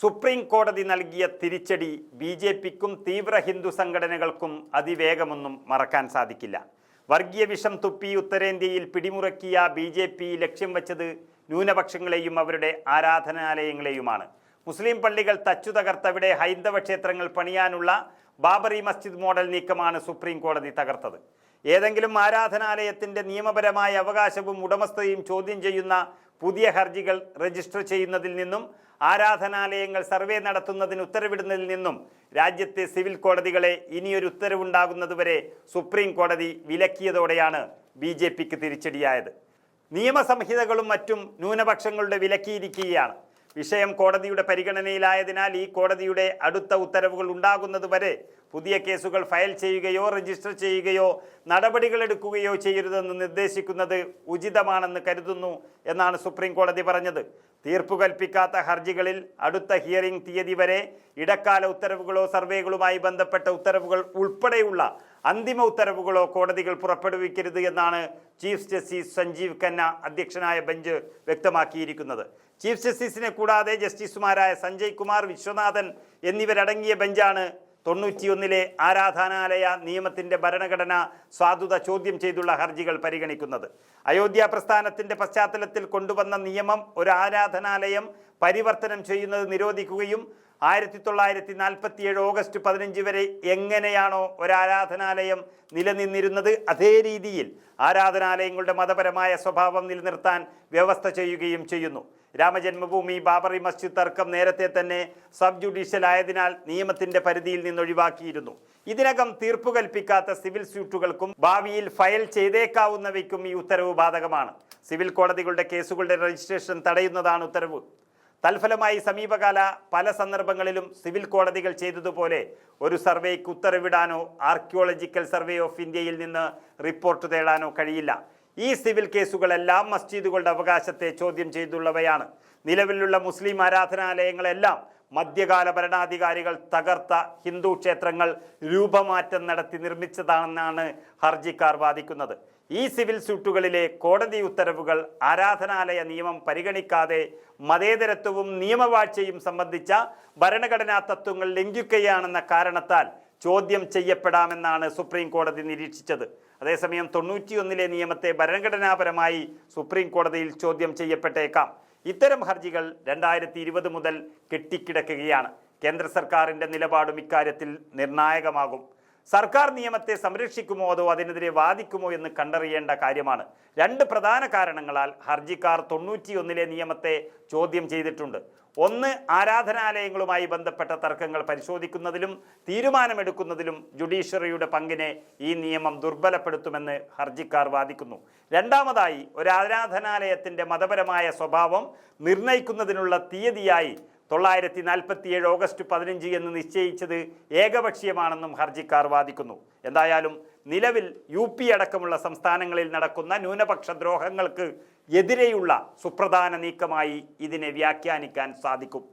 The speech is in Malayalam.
സുപ്രീം കോടതി നൽകിയ തിരിച്ചടി ബി ജെ പിക്കും തീവ്ര ഹിന്ദു സംഘടനകൾക്കും അതിവേഗമൊന്നും മറക്കാൻ സാധിക്കില്ല. വർഗീയ വിഷം തുപ്പി ഉത്തരേന്ത്യയിൽ പിടിമുറക്കിയ ബി ജെ പി ലക്ഷ്യം വച്ചത് ന്യൂനപക്ഷങ്ങളെയും അവരുടെ ആരാധനാലയങ്ങളെയുമാണ്. മുസ്ലിം പള്ളികൾ തച്ചു തകർത്തവിടെ ഹൈന്ദവ ക്ഷേത്രങ്ങൾ പണിയാനുള്ള ബാബറി മസ്ജിദ് മോഡൽ നീക്കമാണ് സുപ്രീം കോടതി തകർത്തത്. ഏതെങ്കിലും ആരാധനാലയത്തിന്റെ നിയമപരമായ അവകാശവും ഉടമസ്ഥതയും ചോദ്യം ചെയ്യുന്ന പുതിയ ഹർജികൾ രജിസ്റ്റർ ചെയ്യുന്നതിൽ നിന്നും ആരാധനാലയങ്ങൾ സർവേ നടത്തുന്നതിന് ഉത്തരവിടുന്നതിൽ നിന്നും രാജ്യത്തെ സിവിൽ കോടതികളെ ഇനിയൊരു ഉത്തരവുണ്ടാകുന്നതുവരെ സുപ്രീം കോടതി വിലക്കിയതോടെയാണ് ബി ജെ പിക്ക് തിരിച്ചടിയായത്. നിയമസംഹിതകളും മറ്റും ന്യൂനപക്ഷങ്ങളുടെ വിലക്കിയിരിക്കുകയാണ്. വിഷയം കോടതിയുടെ പരിഗണനയിലായതിനാൽ ഈ കോടതിയുടെ അടുത്ത ഉത്തരവുകൾ ഉണ്ടാകുന്നതുവരെ പുതിയ കേസുകൾ ഫയൽ ചെയ്യുകയോ രജിസ്റ്റർ ചെയ്യുകയോ നടപടികൾ എടുക്കുകയോ ചെയ്യരുതെന്ന് നിർദ്ദേശിക്കുന്നത് ഉചിതമാണെന്ന് കരുതുന്നു എന്നാണ് സുപ്രീം കോടതി പറഞ്ഞത്. തീർപ്പു കൽപ്പിക്കാത്ത ഹർജികളിൽ അടുത്ത ഹിയറിംഗ് തീയതി വരെ ഇടക്കാല ഉത്തരവുകളോ സർവേകളുമായി ബന്ധപ്പെട്ട ഉത്തരവുകൾ ഉൾപ്പെടെയുള്ള അന്തിമ ഉത്തരവുകളോ കോടതികൾ പുറപ്പെടുവിക്കരുത് എന്നാണ് ചീഫ് ജസ്റ്റിസ് സഞ്ജീവ് ഖന്ന അധ്യക്ഷനായ ബെഞ്ച് വ്യക്തമാക്കിയിരിക്കുന്നത്. ചീഫ് ജസ്റ്റിസിനെ കൂടാതെ ജസ്റ്റിസുമാരായ സഞ്ജയ് കുമാർ വിശ്വനാഥൻ എന്നിവരടങ്ങിയ ബെഞ്ചാണ് തൊണ്ണൂറ്റിയൊന്നിലെ ആരാധനാലയ നിയമത്തിന്റെ ഭരണഘടന സാധുത ചോദ്യം ചെയ്തുള്ള ഹർജികൾ പരിഗണിക്കുന്നത്. അയോധ്യ പ്രസ്ഥാനത്തിന്റെ പശ്ചാത്തലത്തിൽ കൊണ്ടുവന്ന നിയമം ഒരു ആരാധനാലയം പരിവർത്തനം ചെയ്യുന്നത് നിരോധിക്കുകയും ആയിരത്തി തൊള്ളായിരത്തി നാൽപ്പത്തി ഏഴ് ഓഗസ്റ്റ് പതിനഞ്ച് വരെ എങ്ങനെയാണോ ഒരു ആരാധനാലയം നിലനിന്നിരുന്നത് അതേ രീതിയിൽ ആരാധനാലയങ്ങളുടെ മതപരമായ സ്വഭാവം നിലനിർത്താൻ വ്യവസ്ഥ ചെയ്യുകയും ചെയ്യുന്നു. രാമജന്മഭൂമി ബാബറി മസ്ജിദ് തർക്കം നേരത്തെ തന്നെ സബ് ജുഡീഷ്യൽ ആയതിനാൽ നിയമത്തിന്റെ പരിധിയിൽ നിന്ന് ഒഴിവാക്കിയിരുന്നു ഇതിനകം തീർപ്പ് കൽപ്പിക്കാത്ത സിവിൽ സ്യൂട്ടുകൾക്കും ഭാവിയിൽ ഫയൽ ചെയ്തേക്കാവുന്നവയ്ക്കും ഈ ഉത്തരവ് ബാധകമാണ്. സിവിൽ കോടതികളുടെ കേസുകളുടെ രജിസ്ട്രേഷൻ തടയുന്നതാണ് ഉത്തരവ്. തൽഫലമായി സമീപകാല പല സന്ദർഭങ്ങളിലും സിവിൽ കോടതികൾ ചെയ്തതുപോലെ ഒരു സർവേക്ക് ഉത്തരവിടാനോ ആർക്കിയോളജിക്കൽ സർവേ ഓഫ് ഇന്ത്യയിൽ നിന്ന് റിപ്പോർട്ട് തേടാനോ കഴിയില്ല. ഈ സിവിൽ കേസുകളെല്ലാം മസ്ജിദുകളുടെ അവകാശത്തെ ചോദ്യം ചെയ്തുള്ളവയാണ്. നിലവിലുള്ള മുസ്ലിം ആരാധനാലയങ്ങളെല്ലാം മധ്യകാല ഭരണാധികാരികൾ തകർത്ത ഹിന്ദു ക്ഷേത്രങ്ങൾ രൂപമാറ്റം നടത്തി നിർമ്മിച്ചതാണെന്നാണ് ഹർജിക്കാർ വാദിക്കുന്നത്. ഈ സിവിൽ സ്യൂട്ടുകളിലെ കോടതി ഉത്തരവുകൾ ആരാധനാലയ നിയമം പരിഗണിക്കാതെ മതേതരത്വവും നിയമവാഴ്ചയും സംബന്ധിച്ച ഭരണഘടനാ തത്വങ്ങൾ ലംഘിക്കുകയാണെന്ന കാരണത്താൽ ചോദ്യം ചെയ്യപ്പെടാമെന്നാണ് സുപ്രീം കോടതി നിരീക്ഷിച്ചത്. അതേസമയം തൊണ്ണൂറ്റിയൊന്നിലെ നിയമത്തെ ഭരണഘടനാപരമായി സുപ്രീം കോടതിയിൽ ചോദ്യം ചെയ്യപ്പെട്ടേക്കാം. ഇത്തരം ഹർജികൾ രണ്ടായിരത്തി ഇരുപത് മുതൽ കെട്ടിക്കിടക്കുകയാണ്. കേന്ദ്ര സർക്കാരിന്റെ നിലപാടും ഇക്കാര്യത്തിൽ നിർണായകമാകും. സർക്കാർ നിയമത്തെ സംരക്ഷിക്കുമോ അതോ അതിനെതിരെ വാദിക്കുമോ എന്ന് കണ്ടറിയേണ്ട കാര്യമാണ്. രണ്ട് പ്രധാന കാരണങ്ങളാൽ ഹർജിക്കാർ തൊണ്ണൂറ്റിയൊന്നിലെ നിയമത്തെ ചോദ്യം ചെയ്തിട്ടുണ്ട്. ഒന്ന് ആരാധനാലയങ്ങളുമായി ബന്ധപ്പെട്ട തർക്കങ്ങൾ പരിശോധിക്കുന്നതിലും തീരുമാനമെടുക്കുന്നതിലും ജുഡീഷ്യറിയുടെ പങ്കിനെ ഈ നിയമം ദുർബലപ്പെടുത്തുമെന്ന് ഹർജിക്കാർ വാദിക്കുന്നു. രണ്ടാമതായി ഒരു ആരാധനാലയത്തിന്റെ മതപരമായ സ്വഭാവം നിർണയിക്കുന്നതിനുള്ള തീയതിയായി തൊള്ളായിരത്തി നാൽപ്പത്തിയേഴ് ഓഗസ്റ്റ് പതിനഞ്ച് എന്ന് നിശ്ചയിച്ചത് ഏകപക്ഷീയമാണെന്നും ഹർജിക്കാർ വാദിക്കുന്നു. എന്തായാലും നിലവിൽ യു പി അടക്കമുള്ള സംസ്ഥാനങ്ങളിൽ നടക്കുന്ന ന്യൂനപക്ഷ ദ്രോഹങ്ങൾക്ക് എതിരെയുള്ള സുപ്രധാന നീക്കമായി ഇതിനെ വ്യാഖ്യാനിക്കാൻ സാധിക്കും.